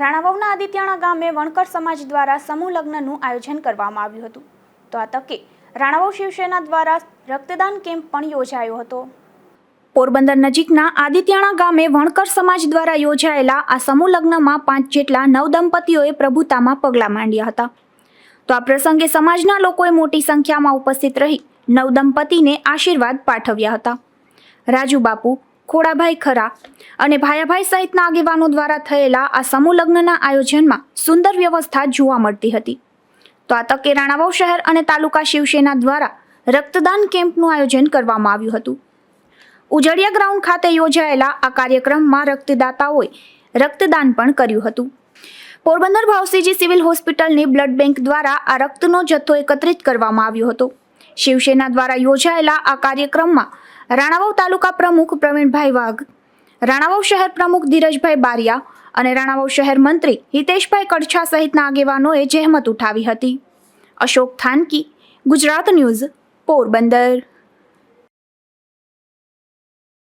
રાણાવાવના આદિત્યાણા ગામે વણકર સમાજ દ્વારા સમૂહ લગ્નનું આયોજન કરવામાં આવ્યું હતું. તો આ તકે રાણાવાવ શિવસેના દ્વારા રક્તદાન કેમ્પ પણ યોજાયો હતો. પોરબંદર નજીકના આદિત્યાણા ગામે વણકર સમાજ દ્વારા યોજાયેલા આ સમૂહ લગ્નમાં પાંચ જેટલા નવદંપતીઓએ પ્રભુતામાં પગલાં માંડ્યા હતા. તો આ પ્રસંગે સમાજના લોકોએ મોટી સંખ્યામાં ઉપસ્થિત રહી નવદંપતીને આશીર્વાદ પાઠવ્યા હતા. રાજુ બાપુ ખોડાભાઈ ખરા અને ભાયાભાઈ સહિતના આગેવાનો દ્વારા થયેલા આ સમૂહ લગ્નના આયોજનમાં સુંદર વ્યવસ્થા જોવા મળતી હતી. તો આ તકે રાણાવાવ શહેર અને તાલુકા શિવસેના દ્વારા રક્તદાન કેમ્પનું આયોજન કરવામાં આવ્યું હતું. ઉજળિયા ગ્રાઉન્ડ ખાતે યોજાયેલા આ કાર્યક્રમમાં રક્તદાતાઓએ રક્તદાન પણ કર્યું હતું. પોરબંદર ભાવસીજી સિવિલ હોસ્પિટલની બ્લડ બેંક દ્વારા આ રક્તનો જથ્થો એકત્રિત કરવામાં આવ્યો હતો. શિવસેના દ્વારા યોજાયેલા આ કાર્યક્રમમાં રાણાવાવ તાલુકા પ્રમુખ પ્રવીણભાઈ વાઘ, રાણાવાવ શહેર પ્રમુખ ધીરજભાઈ બારિયા અને રાણાવાવ શહેર મંત્રી હિતેશભાઈ કડછા સહિતના આગેવાનોએ જહેમત ઉઠાવી હતી. અશોક થાનકી, ગુજરાત ન્યૂઝ, પોરબંદર.